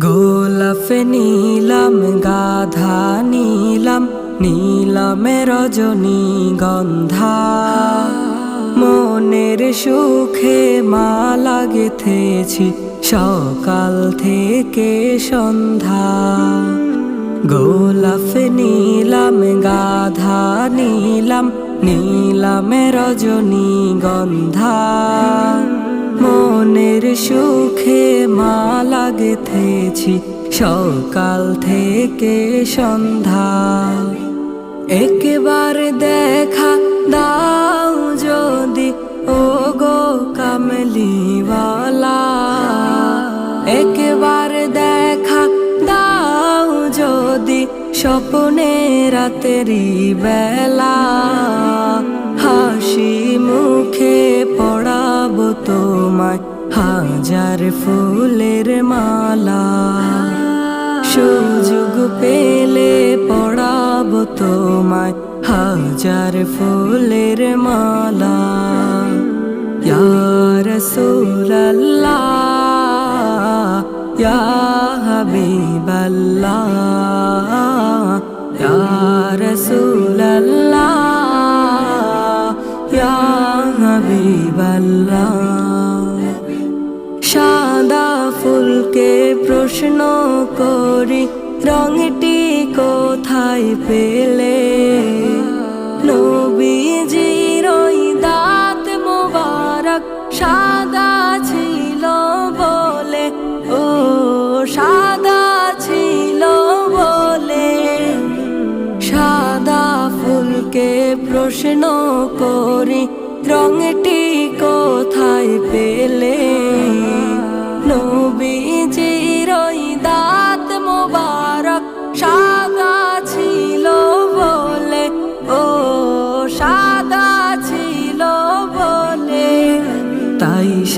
গোলাপ নীলাম, গাধা নীলাম, নীলামে রজনী গন্ধা। মনের সুখে মালা গেথেছি সকাল থেকে সন্ধ্যা। গোলাপ নীলাম, গাধা নীলাম, নীলামে রজনী গন্ধা। মনের সুখে মালা গেথেছি সকাল থেকে সন্ধ্যা। একবার দেখা দাও যদি ও গো কামলিওয়ালা। একবার দেখা দাও যদি, স্বপ্নে রাতেরি বেলা। হাসি মুখে পড়াবো তোমায়। হাজার ফুলের মালা। সুযোগ পেলে পড়াবো তোমায়। হাজার ফুলের মালা। ইয়ার সুরাল্লাহ ইয়া হাবিবাল্লাহ ইয়ার সুরাল্লাহ প্রশ্ন করি, রঙটি কোথায় পেলে? নবীজির ওই দাঁত মোবারক সাদা ছিল বলে। ও, সাদা ছিল বলে। সাদা ফুলকে প্রশ্ন করি, রঙটি কোথায়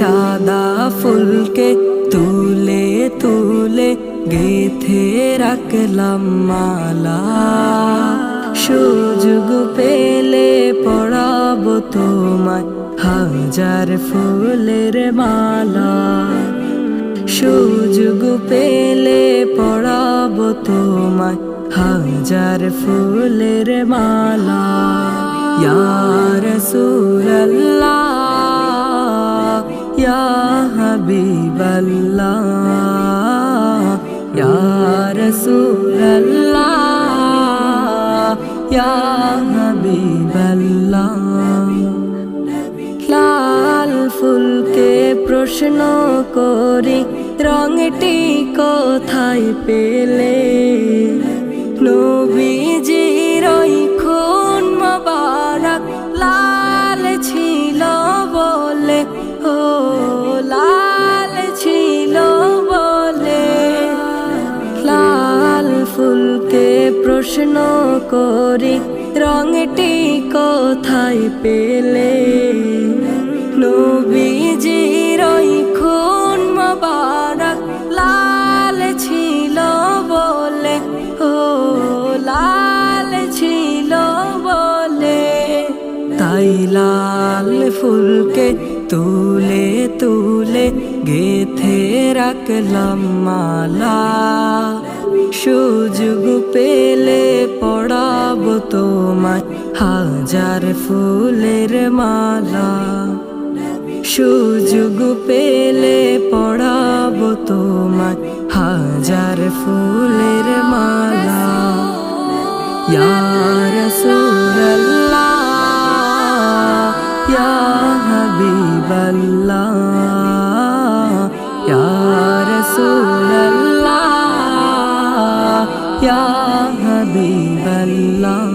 সাদা ফুলকে তুলে তুলে গেথে রাখলাম মালা। সুযোগ পেলে পড়াবো তোমায় হাজার ফুলের মালা। সুযোগ পেলে পড়াবো তোমায় হাজার ফুলের মালা। ইয়ার সুরল্লাহ ইয়া হাবিবাল্লাহ ইয়ার সুরল্লাহ ইয়া হাবিবাল্লাহ। লাল ফুলকে প্রশ্ন করি রঙটি কোথায় পেলে? প্রশ্ন করি, রঙটি কোথায় পেলে? নবীজির খুন মোবারক লাল ছিল বলে, ও লাল ছিল বলে। তাই লাল ফুলকে তুলে তুলে গেথে রাখলাম মালা। সুযোগ পেলে পড়াবো তোমায় হাজার ফুলের মালা। সুযোগ পেলে পড়াবো তোমায় হাজার ফুলের মালা। ইয়া রাসূলুল্লাহ ইয়া হাবিবাল্লাহ ইয়া রাসূলুল্লাহ ইয়া হাবিবাল্লাহ